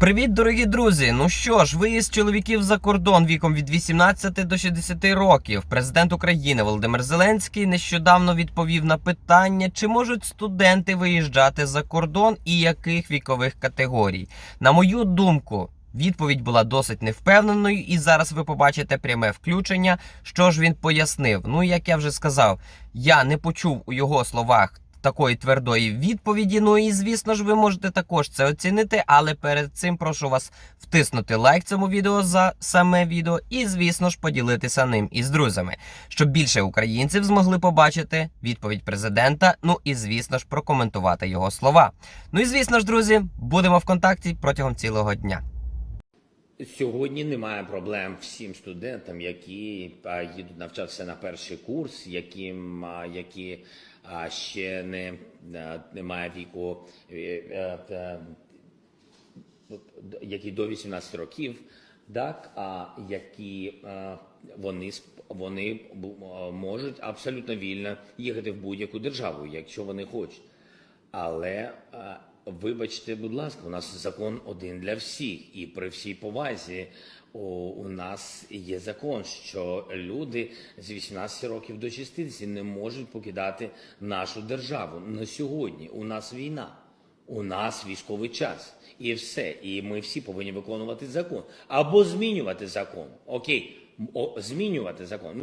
Привіт, дорогі друзі! Ну що ж, виїзд чоловіків за кордон віком від 18 до 60 років. Президент України Володимир Зеленський нещодавно відповів на питання, чи можуть студенти виїжджати за кордон і яких вікових категорій. На мою думку. Відповідь була досить невпевненою, і зараз ви побачите пряме включення. Що ж він пояснив? Ну, як я вже сказав, я не почув у його словах такої твердої відповіді. Ну і звісно ж, ви можете також це оцінити. Але перед цим прошу вас втиснути лайк цьому відео за саме відео, і звісно ж поділитися ним із друзями, щоб більше українців змогли побачити відповідь президента. Ну і звісно ж прокоментувати його слова. Ну і звісно ж, друзі, будемо в контакті протягом цілого дня. Сьогодні немає проблем всім студентам, які їдуть навчатися на перший курс, яким які ще не немає віку, е, е, та, які до 18 років, так, а які вони вони можуть абсолютно вільно їхати в будь-яку державу, якщо вони хочуть. Але вибачте, будь ласка, у нас закон один для всіх, і при всій повазі у, нас є закон, що люди з 18 років до 60 не можуть покидати нашу державу. На сьогодні у нас війна. У нас військовий час і все. І ми всі повинні виконувати закон або змінювати закон. Окей, змінювати закон.